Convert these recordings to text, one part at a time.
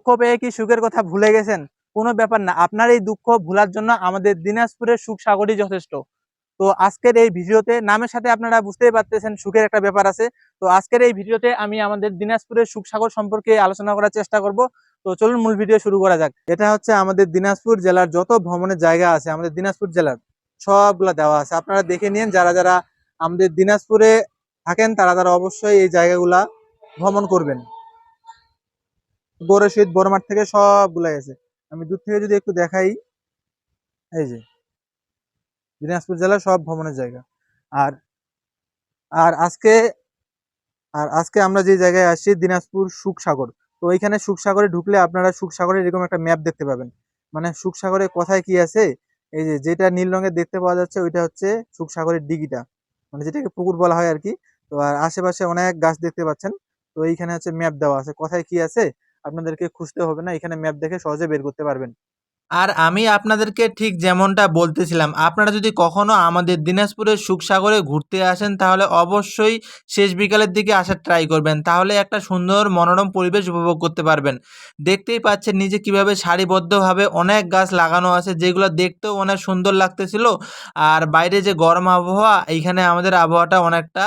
দুঃখ পেয়ে কি সুখের কথা ভুলে গেছেন? কোনো ব্যাপার না। আপনার এই দুঃখ ভুলার জন্য আমাদের দিনাজপুরের সুখ সাগরই যথেষ্ট। তো আজকের এই ভিডিওতে নামের সাথে আপনারা বুঝতেই পারতেছেন সুখের একটা ব্যাপার আছে। তো আজকের এই ভিডিওতে আমি আমাদের দিনাজপুরের সুখ সাগর সম্পর্কে আলোচনা করার চেষ্টা করব। তো চলুন মূল ভিডিও শুরু করা যাক। এটা হচ্ছে আমাদের দিনাজপুর জেলার যত ভ্রমণের জায়গা আছে, আমাদের দিনাজপুর জেলার সবগুলা দেওয়া আছে। আপনারা দেখে নিন, যারা যারা আমাদের দিনাজপুরে থাকেন, তারা তারা অবশ্যই এই জায়গাগুলা ভ্রমণ করবেন। বড় শহীদ বড় মাঠ থেকে সবগুলাই আছে আমি দূর থেকে যদি একটু দেখাই, এই যে, দিনাজপুর জেলার সব ভ্রমণের জায়গা। আর আর আজকে আর আজকে আমরা যে জায়গায় আসছি, দিনাজপুর সুখসাগর। তো এইখানে সুখসাগরে ঢুকলে আপনারা সুখসাগরের এরকম একটা ম্যাপ দেখতে পাবেন। মানে সুখসাগরে কোথায় কি আছে, এই যে যেটা নীল রঙের দেখতে পাওয়া যাচ্ছে, ওইটা হচ্ছে সুখসাগরের ডিগিটা। মানে যেটাকে পুকুর বলা হয় আর কি। তো আর আশেপাশে অনেক গাছ দেখতে পাচ্ছেন। তো এইখানে হচ্ছে ম্যাপ দেওয়া আছে, কোথায় কি আছে আপনাদেরকে খুঁজতে হবে না, এখানে ম্যাপ দেখে সহজে বের করতে পারবেন। আর আমি আপনাদেরকে ঠিক যেমনটা বলতেছিলাম, আপনারা যদি কখনো আমাদের দিনাজপুরের সুখসাগরে ঘুরতে আসেন, তাহলে অবশ্যই শেষ বিকালের দিকে আসার ট্রাই করবেন। তাহলে একটা সুন্দর মনোরম পরিবেশ উপভোগ করতে পারবেন। দেখতেই পাচ্ছেন নিজে কীভাবে সারিবদ্ধভাবে অনেক গাছ লাগানো আছে, যেগুলো দেখতেও অনেক সুন্দর লাগতেছিল। আর বাইরে যে গরম আবহাওয়া, এইখানে আমাদের আবহাওয়াটা অনেকটা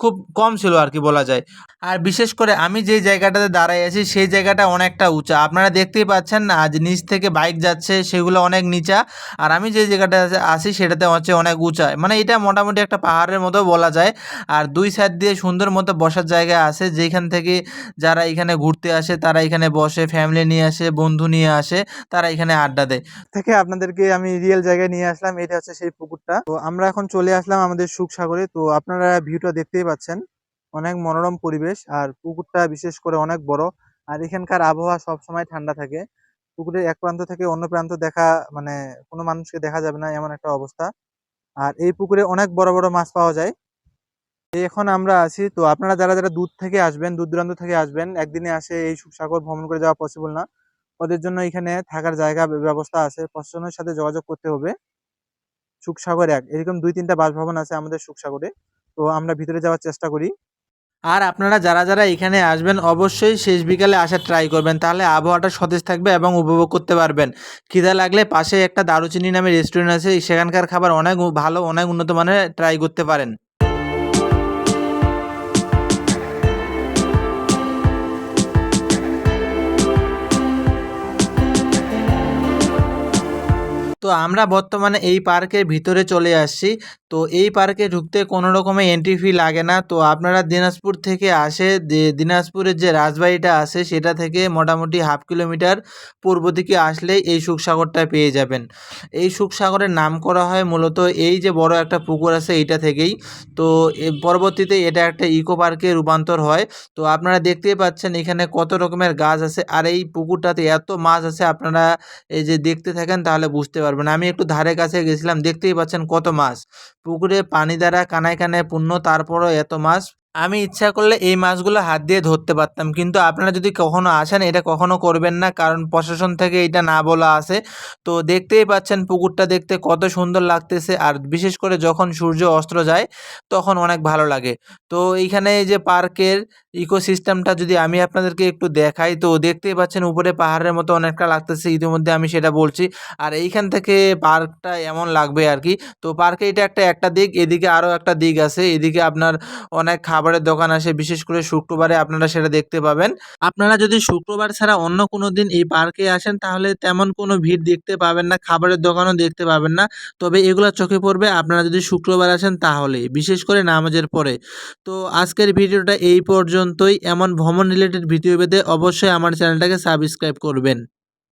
খুব কম ছিল আর কি বলা যায়। আর বিশেষ করে আমি যে জায়গাটাতে দাঁড়াই আছি, সেই জায়গাটা অনেকটা উঁচা। আপনারা দেখতেই পাচ্ছেন না, আজ নিচ থেকে বাইক যাচ্ছে, সেগুলো অনেক নিচা। আর আমি যে জায়গাটা আছি সেটাতে হচ্ছে অনেক উঁচা। মানে এটা মোটামুটি একটা পাহাড়ের মতো বলা যায়। আর দুই সাইড দিয়ে সুন্দর মতো বসার জায়গা আছে, যেখান থেকে যারা এখানে ঘুরতে আসে, তারা এখানে বসে ফ্যামিলি নিয়ে আসে, বন্ধু নিয়ে আসে, তারা এখানে আড্ডা দেয়। থেকে আপনাদেরকে আমি রিয়েল জায়গায় নিয়ে আসলাম, এটা হচ্ছে সেই পুকুরটা। তো আমরা এখন চলে আসলাম আমাদের সুখসাগরে তো আপনারা ভিউটা দেখতেই পাচ্ছেন। অনেক মনোরম পরিবেশ আর পুকুরটা বিশেষ করে অনেক বড়। আর এখানকার আবহাওয়া সব সময় ঠান্ডা থাকে। পুকুরের এক প্রান্ত থেকে অন্য প্রান্ত দেখা মানে কোনো মানুষকে দেখা যাবে না এমন একটা অবস্থা। আর এই পুকুরে অনেক বড় বড় মাছ পাওয়া যায়। এখন আমরা আছি, তো আপনারা যারা যারা দূর থেকে আসবেন, দূর দূরান্ত থেকে আসবেন, একদিনে আসে এই সুখসাগর ভ্রমণ করে যাওয়া পসিবল না। ওদের জন্য এখানে থাকার জায়গা ব্যবস্থা আছে। প্রশাসনের সাথে যোগাযোগ করতে হবে। সুখসাগর এক। এরকম দুই তিনটা বাসভবন আছে আমাদের সুখসাগরে। তো আমরা ভিতরে যাওয়ার চেষ্টা করি। আর আপনারা যারা যারা এখানে আসবেন, অবশ্যই শেষ বিকালে আসার ট্রাই করবেন। তাহলে আবহাওয়াটা সতেজ থাকবে এবং উপভোগ করতে পারবেন। খিদা লাগলে পাশে একটা দারুচিনি নামে রেস্টুরেন্ট আছে, সেখানকার খাবার অনেক ভালো, অনেক উন্নত মানের ট্রাই করতে পারেন। তো আমরা বর্তমানে এই পার্কের ভিতরে চলে আসছি। তো এই পার্কে ঢুকতে কোনো রকমে এন্ট্রি ফি লাগে না। তো আপনারা দিনাজপুর থেকে আসে দিনাজপুরের যে রাজবাড়িটা আছে সেটা থেকে মোটামুটি হাফ কিলোমিটার পূর্ব দিকে আসলেই এই সুখসাগরটা পেয়ে যাবেন। এই সুখসাগরের নাম করা হয় মূলত এই যে বড় একটা পুকুর আছে এইটা থেকেই। তো পরবর্তীতে এটা একটা ইকো পার্কে রূপান্তর হয়। তো আপনারা দেখতেই পাচ্ছেন এখানে কত রকমের গাছ আছে আর এই পুকুরটাতে এত মাছ আছে আপনারা এই যে দেখতে থাকেন তাহলে বুঝতে পারবেন। আমি একটু ধারে কাছে গেছিলাম, দেখতেই পাচ্ছেন কত মাছ। পুকুরে পানি দ্বারা কানায় কানায় পূর্ণ তারপরও এত মাছ আমি ইচ্ছা করলে এই মাছগুলো হাত দিয়ে ধরতে পারতাম। কিন্তু আপনারা যদি কখনো আসেন, এটা কখনো করবেন না, কারণ প্রশাসন থেকে এটা না বলা আছে। তো দেখতেই পাচ্ছেন পুকুরটা দেখতে কত সুন্দর লাগতেছে, আর বিশেষ করে যখন সূর্য অস্ত্র যায়, তখন অনেক ভালো লাগে। তো এইখানে এই যে পার্কের ইকোসিস্টেমটা যদি আমি আপনাদেরকে একটু দেখাই, তো দেখতেই পাচ্ছেন উপরে পাহাড়ের মতো অনেকটা লাগতেছে, ইতিমধ্যে আমি সেটা বলছি। আর এইখান থেকে পার্কটা এমন লাগবে আর কি। তো পার্কে এটা একটা একটা দিক, এদিকে আরও একটা দিক আছে, এদিকে আপনার অনেক খাবারের দোকান আসে, বিশেষ করে শুক্রবারে আপনারা সেটা দেখতে পাবেন। আপনারা যদি শুক্রবার ছাড়া অন্য কোনো দিন এই পার্কে আসেন, তাহলে তেমন কোনো ভিড় দেখতে পাবেন না, খাবারের দোকানও দেখতে পাবেন না। তবে এগুলো চোখে পড়বে, আপনারা যদি শুক্রবার আসেন তাহলে, বিশেষ করে নামাজের পরে। তো আজকের ভিডিওটা এই পর্যন্তই। এমন ভ্রমণ রিলেটেড ভিডিও পেতে অবশ্যই আমার চ্যানেলটাকে সাবস্ক্রাইব করবেন।